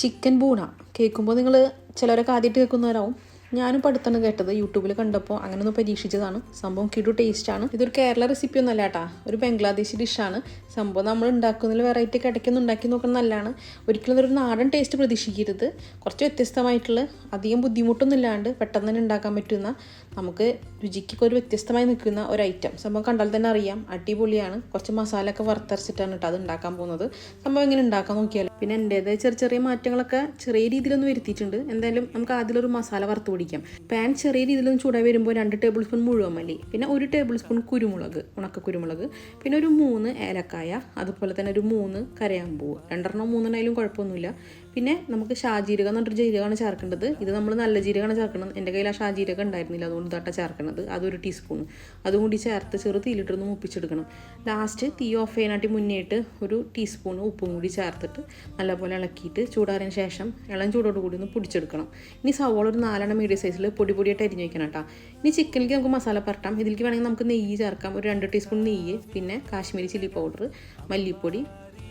Chicken ബൂണ. കേൾക്കുമ്പോൾ നിങ്ങൾ ചിലരൊക്കെ ആദ്യമായിട്ട് കേൾക്കുന്നവരാവും. ഞാനും പഠിത്തമാണ് കേട്ടത് യൂട്യൂബിൽ കണ്ടപ്പോൾ അങ്ങനെ ഒന്ന് പരീക്ഷിച്ചതാണ്. സംഭവം കിടു ടേസ്റ്റാണ്. ഇതൊരു കേരള റെസിപ്പി ഒന്നും അല്ല കേട്ടാ. ഒരു ബംഗ്ലാദേശി ഡിഷാണ് സംഭവം നമ്മൾ ഉണ്ടാക്കുന്നതിൽ വെറൈറ്റി കിടക്കുന്നു ഉണ്ടാക്കി നോക്കുന്നത് നല്ലതാണ്. ഒരിക്കലും ഒരു നാടൻ ടേസ്റ്റ് പ്രതീക്ഷിക്കരുത്. കുറച്ച് വ്യത്യസ്തമായിട്ടുള്ള അധികം ബുദ്ധിമുട്ടൊന്നും ഇല്ലാണ്ട് പെട്ടെന്ന് തന്നെ ഉണ്ടാക്കാൻ പറ്റുന്ന നമുക്ക് രുചിക്കൊക്കെ ഒരു വ്യത്യസ്തമായി നിൽക്കുന്ന ഒരു ഐറ്റം സംഭവം കണ്ടാൽ തന്നെ അറിയാം. അടിപൊളിയാണ്. കുറച്ച് മസാല ഒക്കെ വറുത്തരച്ചിട്ടാണ് കേട്ടോ അത് ഉണ്ടാക്കാൻ പോകുന്നത്. സംഭവം എങ്ങനെ ഉണ്ടാക്കാൻ നോക്കിയാൽ പിന്നെ എന്റേത് ചെറിയ ചെറിയ മാറ്റങ്ങളൊക്കെ ചെറിയ രീതിയിലൊന്നും വരുത്തിയിട്ടുണ്ട്. എന്തായാലും നമുക്ക് ഒരു മസാല വറുത്ത് പിടിക്കാം. പാൻ ചെറിയ രീതിയിലൊന്ന് ചൂടായി വരുമ്പോൾ രണ്ട് ടേബിൾ സ്പൂൺ മുഴുവൻ മല്ലി പിന്നെ ഒരു ടേബിൾ സ്പൂൺ കുരുമുളക് ഉണക്ക കുരുമുളക് പിന്നെ ഒരു മൂന്ന് ഏലക്കായ അതുപോലെ തന്നെ ഒരു മൂന്ന് കരയാമ്പൂവ് രണ്ടെണ്ണം മൂന്നെണ്ണയിലും കുഴപ്പമൊന്നുമില്ല. പിന്നെ നമുക്ക് ഷാജീരകം എന്ന് പറഞ്ഞൊരു ജീരകമാണ് ചേർക്കേണ്ടത്. ഇത് നമ്മൾ നല്ല ജീരകമാണ് ചേർക്കണം. എന്റെ കയ്യിൽ ആ ഷാജീരകം ഉണ്ടായിരുന്നില്ല. അതുകൊണ്ട് തട്ട ചേർക്കുന്നത് അതൊരു ടീസ്പൂൺ അതും കൂടി ചേർത്ത് ചെറു തീയിലിട്ടൊന്ന് മുപ്പിച്ചെടുക്കണം. ലാസ്റ്റ് തീ ഓഫ് ചെയ്യാനായിട്ട് മുന്നേയിട്ട് ഒരു ടീസ്പൂൺ ഉപ്പും കൂടി ചേർത്തിട്ട് നല്ലപോലെ ഇളക്കിയിട്ട് ചൂടാറിന് ശേഷം ഇളം ചൂടോട് കൂടി ഒന്ന് പൊടിച്ചെടുക്കണം. ഇനി സവോള ഒരു നാലെണ്ണം മീഡിയം സൈസിൽ പൊടി പൊടിയായിട്ട് അരിഞ്ഞ് വയ്ക്കണം കേട്ടോ. ഇനി ചിക്കനിലേക്ക് നമുക്ക് മസാല പരട്ടാം. ഇതിലേക്ക് വേണമെങ്കിൽ നമുക്ക് നെയ്യ് ചേർക്കാം. ഒരു രണ്ട് ടീസ്പൂൺ നെയ്യ് പിന്നെ കാശ്മീരി ചില്ലി പൗഡർ മല്ലിപ്പൊടി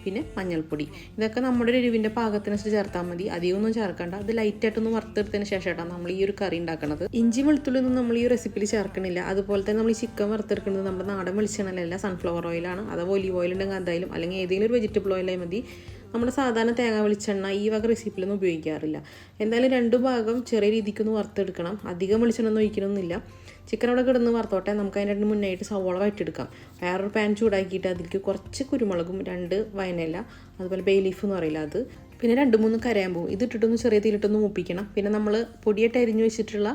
പിന്നെ മഞ്ഞൾപ്പൊടി. ഇതൊക്കെ നമ്മുടെ ഒരു എരിവിന്റെ പാകത്തിനനുസരിച്ച് ചേർത്താൽ മതി. അധികമൊന്നും ചേർക്കണ്ട. അത് ലൈറ്റായിട്ടൊന്ന് വറുത്തെടുത്തതിന് ശേഷമായിട്ടാണ് നമ്മൾ ഈ ഒരു കറി ഉണ്ടാക്കുന്നത് ഇഞ്ചി വെളുത്തുള്ളി ഒന്നും നമ്മൾ ഈ റെസിപ്പിയിൽ ചേർക്കണില്ല. അതുപോലെ തന്നെ നമ്മൾ ഈ ചിക്കൻ വറുത്തെടുക്കുന്നത് നമ്മുടെ നാടൻ വെളിച്ചെണ്ണലല്ല സൺഫ്ലവർ ഓയിലാണ് അതോ ഒലീവ് ഓയിൽ ഉണ്ടെങ്കിൽ എന്തായാലും അല്ലെങ്കിൽ ഏതെങ്കിലും ഒരു വെജിറ്റബിൾ ഓയിലായി മതി. നമ്മുടെ സാധാരണ തേങ്ങ വെളിച്ചെണ്ണ ഈ വക റെസിപ്പിയിലൊന്നും ഉപയോഗിക്കാറില്ല. എന്തായാലും രണ്ട് ഭാഗം ചെറിയ രീതിക്കൊന്ന് വറുത്തെടുക്കണം. അധികം വെളിച്ചെണ്ണ ഒന്നും ഒഴിക്കണമെന്നില്ല ചിക്കൻ അവിടെ കിടന്ന് വറുത്തോട്ടെ. നമുക്ക് അതിന്റെ മുന്നായിട്ട് സവോള വയറ്റെടുക്കാം വേറൊരു പാൻ ചൂടാക്കിയിട്ട് അതിലേക്ക് കുറച്ച് കുരുമുളകും രണ്ട് വയനയില അതുപോലെ ബേ ലീഫ് എന്ന് പറയില്ല അത്. പിന്നെ രണ്ട് മൂന്ന് കരയാമ്പൂ. ഇത് ഇട്ടിട്ടൊന്ന് ചെറിയ തീയിലിട്ടൊന്ന് മൂപ്പിക്കണം. പിന്നെ നമ്മൾ പൊടിയായിട്ട് അരിഞ്ഞു വെച്ചിട്ടുള്ള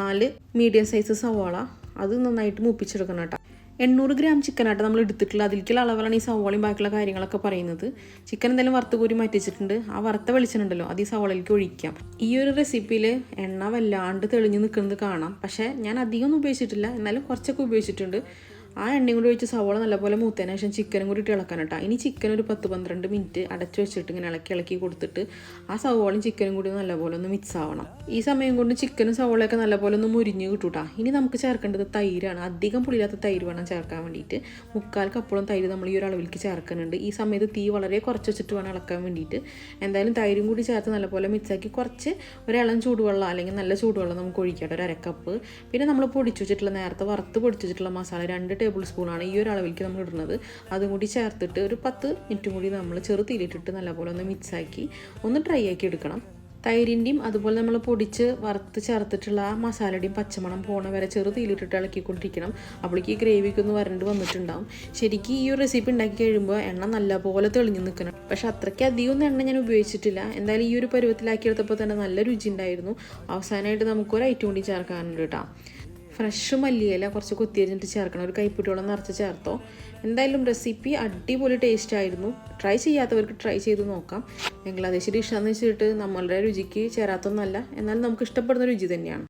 നാല് മീഡിയം സൈസ് സവോള അത് നന്നായിട്ട് മൂപ്പിച്ചെടുക്കണം കേട്ടോ. എണ്ണൂറ് ഗ്രാം ചിക്കനായിട്ട് നമ്മൾ എടുത്തിട്ടുള്ള അതിലേക്കുള്ള അളവിലാണ് ഈ സവോളയും ബാക്കിയുള്ള കാര്യങ്ങളൊക്കെ പറയുന്നത്. ചിക്കൻ എന്തെങ്കിലും വറുത്ത് കൂരി മാറ്റിച്ചിട്ടുണ്ട് ആ വറുത്ത വെളിച്ചെണ്ണുണ്ടല്ലോ അത് ഈ സവോളയിലേക്ക് ഒഴിക്കാം. ഈ ഒരു റെസിപ്പിയിൽ എണ്ണ വല്ലാണ്ട് തെളിഞ്ഞ് നിൽക്കുന്നത് കാണാം. പക്ഷേ ഞാൻ അധികം ഒന്നും ഉപയോഗിച്ചിട്ടില്ല. എന്നാലും കുറച്ചൊക്കെ ഉപയോഗിച്ചിട്ടുണ്ട്. ആ എണ്ണയും കൂടി ഒഴിച്ച് സവോള നല്ലപോലെ മൂത്തതിന് ശേഷം ചിക്കനും കൂടി ഇട്ട് ഇളക്കാൻ കേട്ടോ ഇനി ചിക്കൻ ഒരു പത്ത് പന്ത്രണ്ട് മിനിറ്റ് അടച്ചു വെച്ചിട്ട് ഇങ്ങനെ ഇളക്കി ഇളക്കി കൊടുത്തിട്ട് ആ സവോളയും ചിക്കനും കൂടി നല്ലപോലെ ഒന്ന് മിക്സ് ആവണം. ഈ സമയം കൊണ്ട് ചിക്കനും സവോളയൊക്കെ നല്ലപോലെ ഒന്ന് മുരിഞ്ഞ് കിട്ടൂട്ടാ ഇനി നമുക്ക് ചേർക്കേണ്ടത് തൈരാണ്. അധികം പുളിയില്ലാത്ത തൈര് വേണം ചേർക്കാൻ വേണ്ടിയിട്ട്. മുക്കാൽ കപ്പോളം തൈര് നമ്മൾ ഈ ഒരു അളവിലേക്ക് ചേർക്കുന്നുണ്ട്. ഈ സമയത്ത് തീ വളരെ കുറച്ച് വെച്ചിട്ട് വേണം ഇളക്കാൻ വേണ്ടിയിട്ട്. എന്തായാലും തൈരും കൂടി ചേർത്ത് നല്ലപോലെ മിക്സാക്കി കുറച്ച് ഒരിളം ചൂടുവെള്ളം അല്ലെങ്കിൽ നല്ല ചൂടുവെള്ളം നമുക്ക് ഒഴിക്കാം ഒരു അരക്കപ്പ്. പിന്നെ നമ്മൾ പൊടിച്ചു വെച്ചിട്ടുള്ള നേരത്തെ വറുത്ത് പൊടിച്ചു വെച്ചിട്ടുള്ള മസാല രണ്ട് ടേബിൾ സ്പൂണാണ് ഈ ഒരു അളവിലേക്ക് നമ്മൾ ഇടുന്നത്. അതും കൂടി ചേർത്തിട്ട് ഒരു പത്ത് മിനിറ്റും കൂടി നമ്മൾ ചെറു നല്ലപോലെ ഒന്ന് മിക്സാക്കി ഒന്ന് ഡ്രൈ ആക്കി എടുക്കണം. തൈരിന്റെയും അതുപോലെ നമ്മൾ പൊടിച്ച് വറുത്ത് ചേർത്തിട്ടുള്ള ആ മസാലയുടെയും പച്ചമണം പോണ വരെ ചെറു തീയിലിട്ടിട്ട് ഇളക്കിക്കൊണ്ടിരിക്കണം. അപ്പോഴേക്ക് ഈ ഗ്രേവിക്ക് ഒന്ന് വരണ്ട് വന്നിട്ടുണ്ടാവും. ശരിക്കും ഈ ഒരു റെസിപ്പി ഉണ്ടാക്കി കഴിയുമ്പോൾ എണ്ണ നല്ലപോലെ തെളിഞ്ഞു നിൽക്കണം. പക്ഷെ അത്രയ്ക്ക് അധികം ഒന്നും എണ്ണ ഞാൻ ഉപയോഗിച്ചിട്ടില്ല. എന്തായാലും ഈ ഒരു പരുവത്തിലാക്കിയെടുത്തപ്പോൾ തന്നെ നല്ല രുചി ഉണ്ടായിരുന്നു. അവസാനമായിട്ട് നമുക്കൊരു ഐറ്റം കൂടി ചേർക്കാനുണ്ട് കേട്ടോ. ഫ്രഷ് മല്ലിയില കുറച്ച് കൊത്തിയരിഞ്ഞിട്ട് ചേർക്കണം. ഒരു കൈപ്പിട്ടോളം നിറച്ച് ചേർത്തോ. എന്തായാലും റെസിപ്പി അടിപൊളി ടേസ്റ്റ് ആയിരുന്നു. ട്രൈ ചെയ്യാത്തവർക്ക് ട്രൈ ചെയ്ത് നോക്കാം. ബംഗ്ലാദേശി ഡിഷാന്ന് വെച്ചിട്ട് നമ്മളുടെ രുചിക്ക് ചേരാത്തൊന്നല്ല. എന്നാലും നമുക്ക് ഇഷ്ടപ്പെടുന്ന രുചി തന്നെയാണ്.